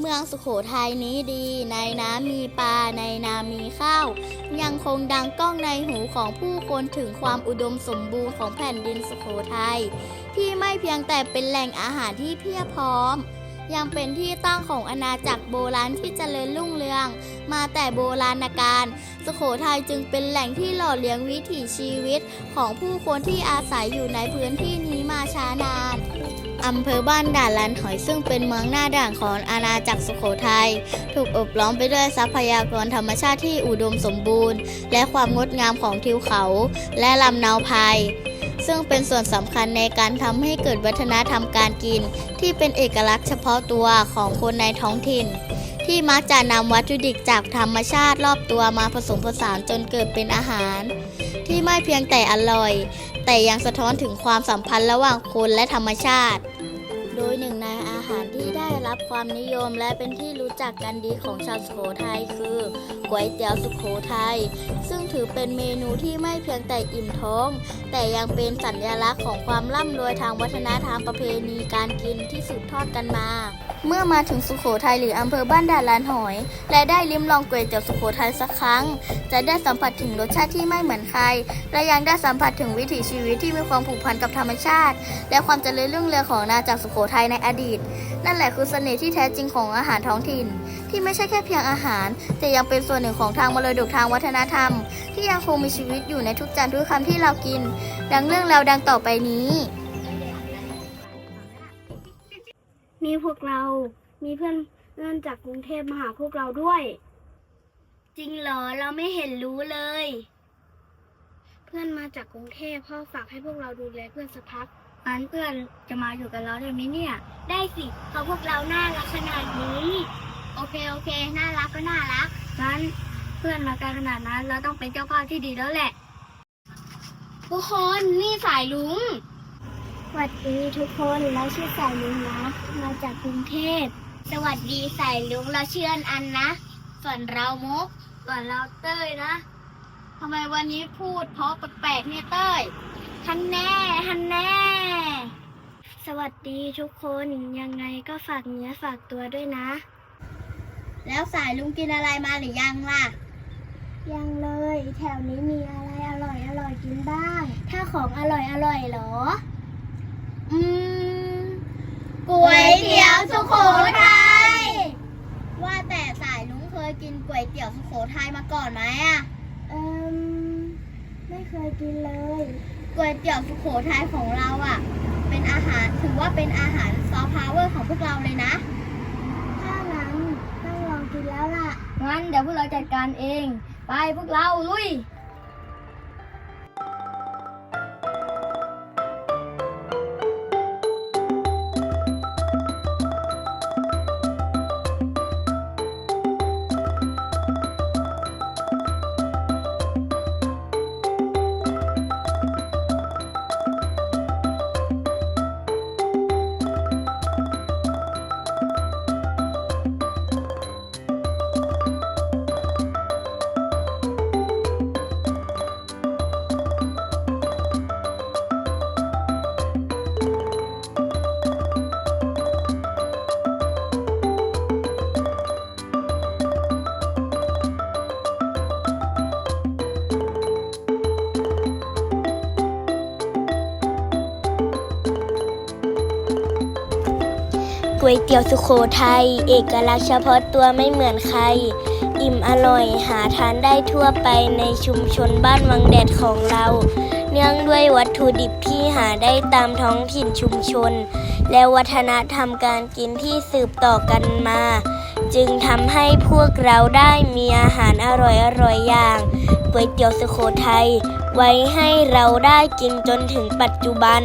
เมืองสุโขทัยนี้ดี ในน้ำมีปลา ในนามีข้าว ยังคงดังก้องในหูของผู้คนถึงความอุดมสมบูรณ์ของแผ่นดินสุโขทัยที่ไม่เพียงแต่เป็นแหล่งอาหารที่เพียบพร้อม ยังเป็นที่ตั้งของอาณาจักรโบราณที่เจริญรุ่งเรือง มาแต่โบราณกาลสุโขทัยจึงเป็นแหล่งที่หล่อเลี้ยงวิถีชีวิตของผู้คนที่อาศัยอยู่ในพื้นที่นี้มาช้านาน อำเภอบ้านด่านลันหอยซึ่งเป็นเมืองหน้าด่านของอาณาจักรสุโขทัยถูกอบล้อมไปด้วยทรัพยากรธรรมชาติที่อุดมสมบูรณ์ และความงดงามของทิวเขา และลำนาวไพรซึ่งเป็นส่วนสำคัญในการทำให้เกิดวัฒนธรรมการกิน ที่เป็นเอกลักษณ์เฉพาะตัวของคนในท้องถิ่น ที่มักจะนำวัตถุดิบจากธรรมชาติรอบตัวมาผสมผสานจนเกิดเป็นอาหาร ที่ไม่เพียงแต่อร่อย แต่ยังสะท้อนถึงความสัมพันธ์ระหว่างคนและธรรมชาติ โดยหนึ่งในอาหารที่ได้รับความนิยมและเป็นที่รู้จักกันดีของชาวสุโขทัยคือก๋วยเตี๋ยวสุโขทัยซึ่งถือเป็นเมนูที่ไม่เพียงแต่อิ่มท้อง แต่ยังเป็นสัญลักษณ์ของความร่ำรวยทางวัฒนธรรมประเพณีการกินที่สืบทอดกันมา เมื่อมาถึงสุโขทัยหรืออำเภอบ้านด่านลานหอย และได้ลิ้มลองก๋วยเตี๋ยวสุโขทัยสักครั้ง จะได้สัมผัสถึงรสชาติที่ไม่เหมือนใคร และยังได้สัมผัสถึงวิถีชีวิตที่มีความผูกพันกับธรรมชาติ และความเจริญรุ่งเรืองของอาณากสุโขทัยในอดีต นั่นแหละคือเสน่ห์ที่แท้จริงของอาหารท้องถิ่น ที่ไม่ใช่แค่เพียงอาหาร แต่ยังเป็นส่วนหนึ่งของทางมรดกทางวัฒนธรรม ที่ยังคงมีชีวิตอยู่ในทุกจานทุกคำที่เรากิน ดังเรื่องราวดังต่อไปนี้ มีพวกเรา มีเพื่อนเพื่อนจากกรุงเทพมาหาพวกเราด้วย จริงเหรอ เราไม่เห็นรู้เลย เพื่อนมาจากกรุงเทพพ่อฝากให้พวกเราดูแลเพื่อนสักพักงั้นเพื่อนจะมาอยู่กับเราได้ไหมเนี่ย ได้สิเพราะพวกเราน่ารักขนาดนี้ โอเคโอเค น่ารักก็น่ารัก งั้นเพื่อนมากันขนาดนั้น เราต้องเป็นเจ้าภาพที่ดีแล้วแหละ ทุกคนนี่สายลุงส วัสดีทุกคนเราชื่อสายลุงนะมาจากกรุงเทพ สวัสดีสายลุงเราเชื่อนอันนะ ส่วนเรามุก ส่วนเราเต้ยนะทำไมวันนี้พูดเพราะแปลกๆเนี่ยเต้ยทันแน่ทันแน่ สวัสดีทุกคนยังไงก็ฝากเนื้อฝากตัวด้วยนะ แล้วสายลุงกินอะไรมาหรือยังล่ะ ยังเลย แถวนี้มีอะไรอร่อยอร่อยกินบ้าง ถ้าของอร่อยอร่อยเหรออืม ก๋วยเตี๋ยวสุโขทัย ว่าแต่สายลุงเคยกินก๋วยเตี๋ยวสุโขทัยมาก่อนไหมอะเอิมไม่เคยกินเลย ก๋วยเตี๋ยวสุโขทัยของเราอะเป็นอาหารถือว่าเป็นอาหารซอฟต์พาวเวอร์ของพวกเราเลยนะ ถ้างั้นต้องลองกินแล้วล่ะ งั้นเดี๋ยวพวกเราจัดการเอง ไปพวกเราลุย ก๋วยเตี๋ยวสุโขทัยเอกลักษณ์เฉพาะตัวไม่เหมือนใคร อิ่มอร่อยหาทานได้ทั่วไปในชุมชนบ้านวังแดดของเรา เนื่องด้วยวัตถุดิบที่หาได้ตามท้องถิ่นชุมชน และวัฒนธรรมการกินที่สืบต่อกันมา จึงทำให้พวกเราได้มีอาหารอร่อยๆอย่างก๋วยเตี๋ยวสุโขทัยไว้ให้เราได้กินจนถึงปัจจุบัน